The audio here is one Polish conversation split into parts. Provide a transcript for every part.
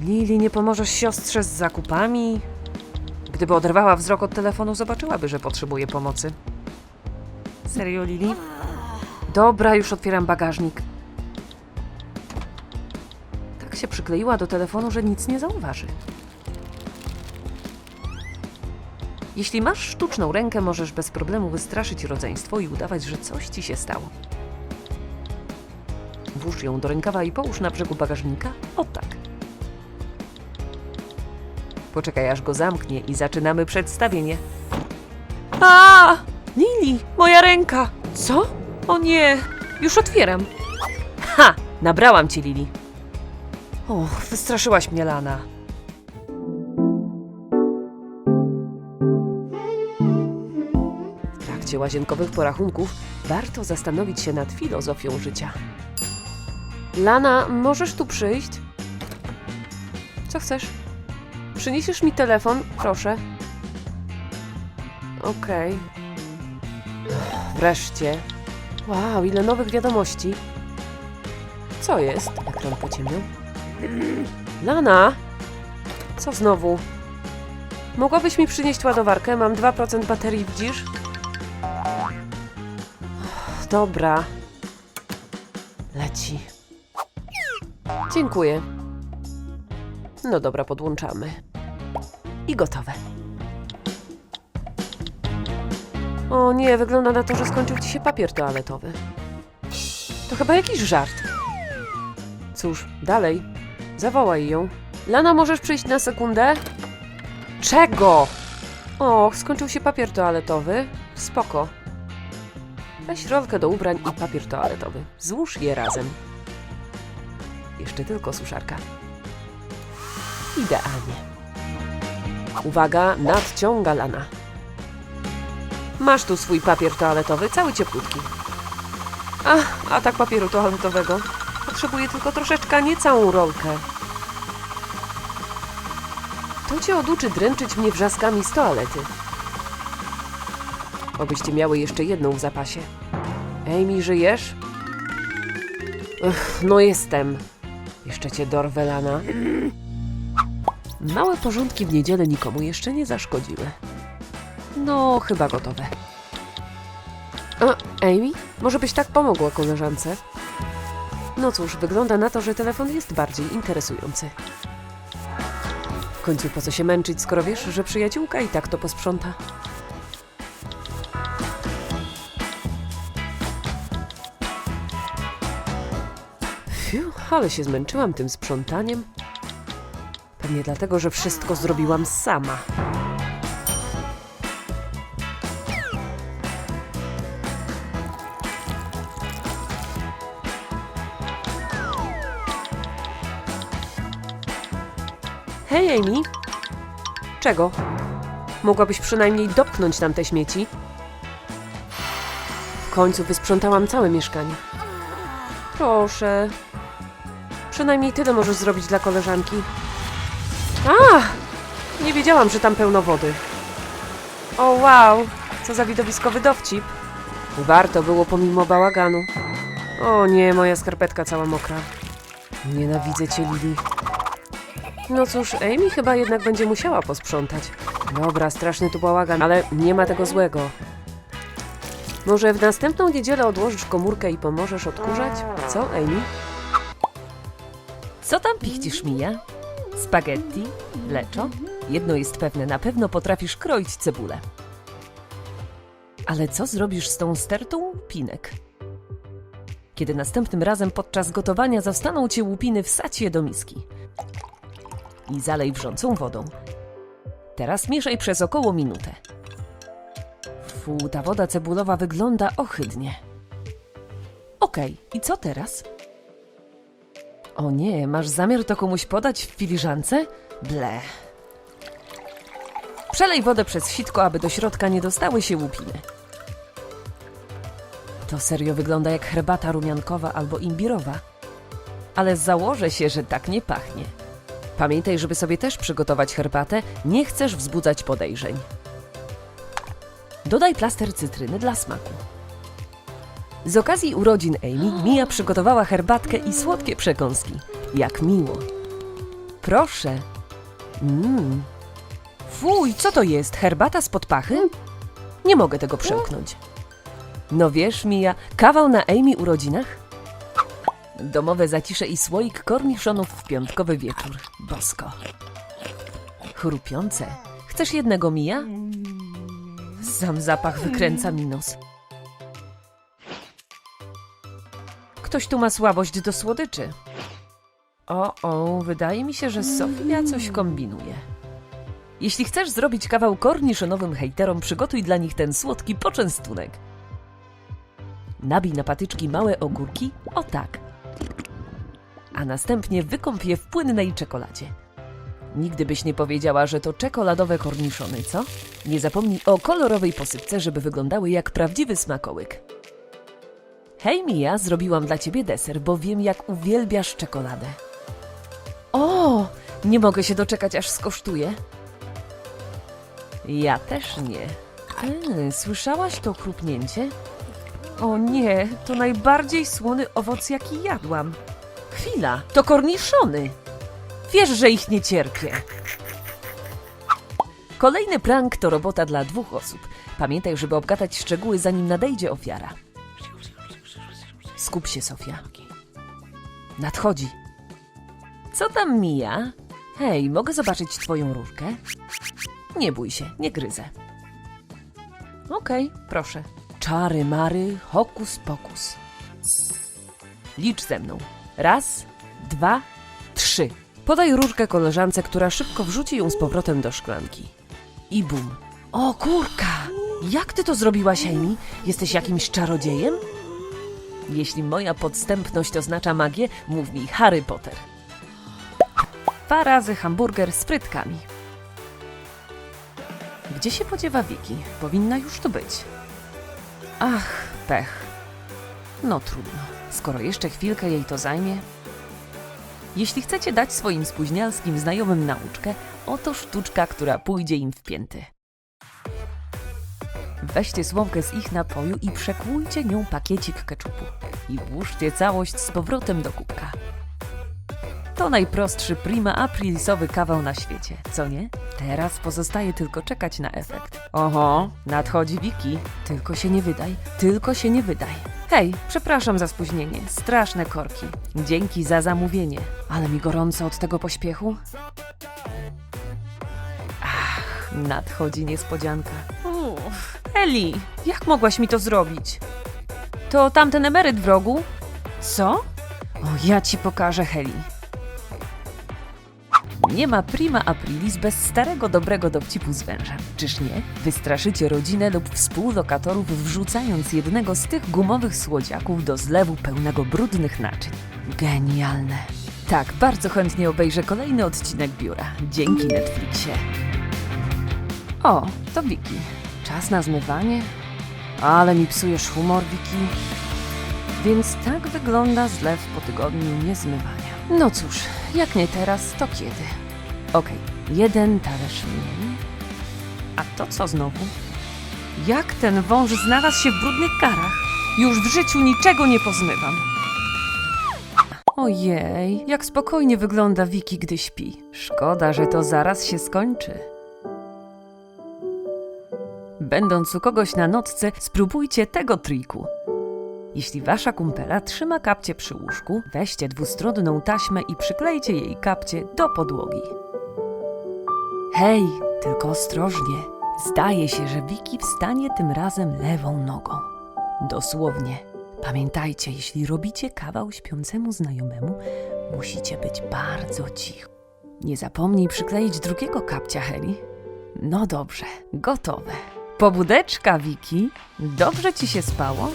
Lili, nie pomożesz siostrze z zakupami? Gdyby oderwała wzrok od telefonu, zobaczyłaby, że potrzebuje pomocy. Serio, Lili? Dobra, już otwieram bagażnik. Tak się przykleiła do telefonu, że nic nie zauważy. Jeśli masz sztuczną rękę, możesz bez problemu wystraszyć rodzeństwo i udawać, że coś ci się stało. Włóż ją do rękawa i połóż na brzegu bagażnika. O tak. Poczekaj, aż go zamknie i zaczynamy przedstawienie. A! Lili, moja ręka! Co? O nie, już otwieram. Ha! Nabrałam cię, Lili. Och, wystraszyłaś mnie, Lana. W trakcie łazienkowych porachunków warto zastanowić się nad filozofią życia. Lana, możesz tu przyjść? Co chcesz? Przyniesiesz mi telefon, proszę. Okej. Wreszcie. Wow, ile nowych wiadomości. Co jest? Ekran pociemniał. Lana! Co znowu? Mogłabyś mi przynieść ładowarkę? Mam 2% baterii, widzisz? Dobra. Leci. Dziękuję. No dobra, podłączamy. I gotowe. O nie, wygląda na to, że skończył ci się papier toaletowy. To chyba jakiś żart. Cóż, dalej. Zawołaj ją. Lana, możesz przyjść na sekundę? Czego? Och, skończył się papier toaletowy. Spoko. Weź rolkę do ubrań i papier toaletowy. Złóż je razem. Jeszcze tylko suszarka. Idealnie. Uwaga, nadciąga lana. Masz tu swój papier toaletowy, cały cieplutki. Ach, a tak papieru toaletowego. Potrzebuję tylko troszeczkę, nie całą rolkę. To cię oduczy dręczyć mnie wrzaskami z toalety. Obyście miały jeszcze jedną w zapasie. Amy, żyjesz? Ech, no jestem. Jeszcze cię dorwę, Lana. Małe porządki w niedzielę nikomu jeszcze nie zaszkodziły. No, chyba gotowe. A, Amy, może byś tak pomogła koleżance? No cóż, wygląda na to, że telefon jest bardziej interesujący. W końcu po co się męczyć, skoro wiesz, że przyjaciółka i tak to posprząta? Fiu, ale się zmęczyłam tym sprzątaniem. Pewnie dlatego, że wszystko zrobiłam sama. Hej, Amy. Czego? Mogłabyś przynajmniej dopchnąć tam te śmieci? W końcu wysprzątałam całe mieszkanie. Proszę. Przynajmniej tyle możesz zrobić dla koleżanki. A! Nie wiedziałam, że tam pełno wody. O wow! Co za widowiskowy dowcip. Warto było pomimo bałaganu. O nie, moja skarpetka cała mokra. Nienawidzę cię, Lili. No cóż, Amy chyba jednak będzie musiała posprzątać. Dobra, straszny tu bałagan, ale nie ma tego złego. Może w następną niedzielę odłożysz komórkę i pomożesz odkurzać? Co, Amy? Co tam pichcisz, Mija? Spaghetti? Leczo? Jedno jest pewne, na pewno potrafisz kroić cebulę. Ale co zrobisz z tą stertą łupinek? Kiedy następnym razem podczas gotowania zastaną cię łupiny, wsadź je do miski. I zalej wrzącą wodą. Teraz mieszaj przez około minutę. Fu, ta woda cebulowa wygląda ohydnie. Okej, i co teraz? O nie, masz zamiar to komuś podać w filiżance? Ble. Przelej wodę przez sitko, aby do środka nie dostały się łupiny. To serio wygląda jak herbata rumiankowa albo imbirowa. Ale założę się, że tak nie pachnie. Pamiętaj, żeby sobie też przygotować herbatę, nie chcesz wzbudzać podejrzeń. Dodaj plaster cytryny dla smaku. Z okazji urodzin Amy, Mia przygotowała herbatkę i słodkie przekąski. Jak miło. proszę. Mmm. Fuj, co to jest? Herbata z podpachy? Nie mogę tego przełknąć. No wiesz, Mija, kawał na Amy urodzinach? Domowe zacisze i słoik korniszonów w piątkowy wieczór. Bosko. Chrupiące. Chcesz jednego, Mija? Sam zapach wykręca mi nos. Ktoś tu ma słabość do słodyczy. O, o, wydaje mi się, że Sofia coś kombinuje. Jeśli chcesz zrobić kawał korniszonowym hejterom, przygotuj dla nich ten słodki poczęstunek. Nabij na patyczki małe ogórki, o tak. A następnie wykąp je w płynnej czekoladzie. Nigdy byś nie powiedziała, że to czekoladowe korniszony, co? Nie zapomnij o kolorowej posypce, żeby wyglądały jak prawdziwy smakołyk. Hej Mia, zrobiłam dla ciebie deser, bo wiem jak uwielbiasz czekoladę. O, nie mogę się doczekać, aż skosztuję. Ja też nie. E, słyszałaś to chrupnięcie? O nie, to najbardziej słony owoc, jaki jadłam. Chwila, to korniszony. Wiesz, że ich nie cierpię. Kolejny prank to robota dla dwóch osób. Pamiętaj, żeby obgadać szczegóły, zanim nadejdzie ofiara. Skup się, Sofia. Nadchodzi. Co tam mija? Hej, mogę zobaczyć twoją rurkę? Nie bój się, nie gryzę. Okej, proszę. Czary mary, hokus pokus. Licz ze mną. Raz, dwa, trzy. Podaj rurkę koleżance, która szybko wrzuci ją z powrotem do szklanki. I bum. O kurka! Jak ty to zrobiłaś, Amy? Jesteś jakimś czarodziejem? Jeśli moja podstępność oznacza magię, mów mi Harry Potter. Dwa razy hamburger z frytkami. Gdzie się podziewa Wiki? Powinna już tu być. Ach, pech. No trudno. Skoro jeszcze chwilkę jej to zajmie. Jeśli chcecie dać swoim spóźnialskim znajomym nauczkę, oto sztuczka, która pójdzie im w pięty. Weźcie słomkę z ich napoju i przekłójcie nią pakiecik keczupu. I włóżcie całość z powrotem do kubka. To najprostszy prima aprilisowy kawał na świecie, co nie? Teraz pozostaje tylko czekać na efekt. Oho, nadchodzi Wiki. Tylko się nie wydaj, tylko się nie wydaj. Hej, przepraszam za spóźnienie. Straszne korki. Dzięki za zamówienie. Ale mi gorąco od tego pośpiechu. Ach, nadchodzi niespodzianka. Eli, jak mogłaś mi to zrobić? To tamten emeryt w rogu? Co? O, ja ci pokażę, Heli. Nie ma prima aprilis bez starego dobrego dowcipu z wężem. Czyż nie? Wystraszycie rodzinę lub współlokatorów wrzucając jednego z tych gumowych słodziaków do zlewu pełnego brudnych naczyń. Genialne. Tak, bardzo chętnie obejrzę kolejny odcinek biura. Dzięki Netflixie. O, to Wiki. Czas na zmywanie? Ale mi psujesz humor, Wiki. Więc tak wygląda zlew po tygodniu niezmywania. No cóż, jak nie teraz, to kiedy? Okej, jeden talerz mniej. A to co znowu? Jak ten wąż znalazł się w brudnych karach? Już w życiu niczego nie pozmywam. Ojej, jak spokojnie wygląda Wiki, gdy śpi. Szkoda, że to zaraz się skończy. Będąc u kogoś na nocce, spróbujcie tego triku. Jeśli wasza kumpela trzyma kapcie przy łóżku, weźcie dwustronną taśmę i przyklejcie jej kapcie do podłogi. Hej, tylko ostrożnie. Zdaje się, że Wiki wstanie tym razem lewą nogą. Dosłownie. Pamiętajcie, jeśli robicie kawał śpiącemu znajomemu, musicie być bardzo cicho. Nie zapomnij przykleić drugiego kapcia, Heli. No dobrze, gotowe. Pobudeczka, Wiki. Dobrze ci się spało?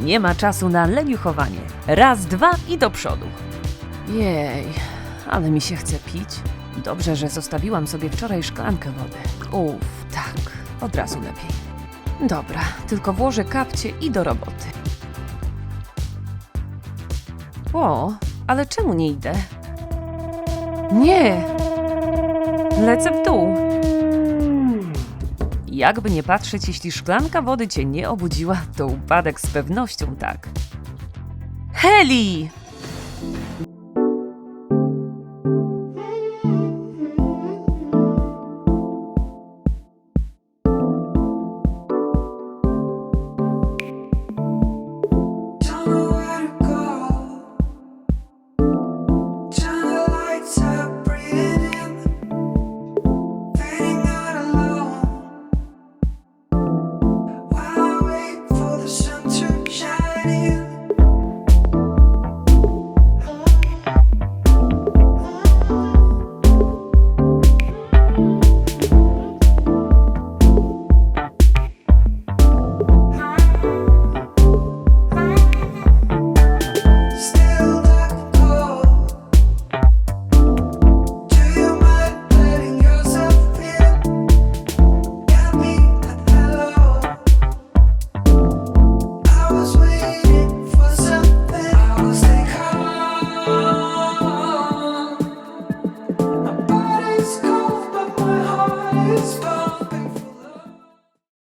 Nie ma czasu na leniuchowanie. Raz, dwa i do przodu. Jej, ale mi się chce pić. Dobrze, że zostawiłam sobie wczoraj szklankę wody. Uff, tak, od razu lepiej. Dobra, tylko włożę kapcie i do roboty. O, ale czemu nie idę? Nie! Lecę w dół. Jakby nie patrzeć, jeśli szklanka wody cię nie obudziła, to upadek z pewnością tak. Heli!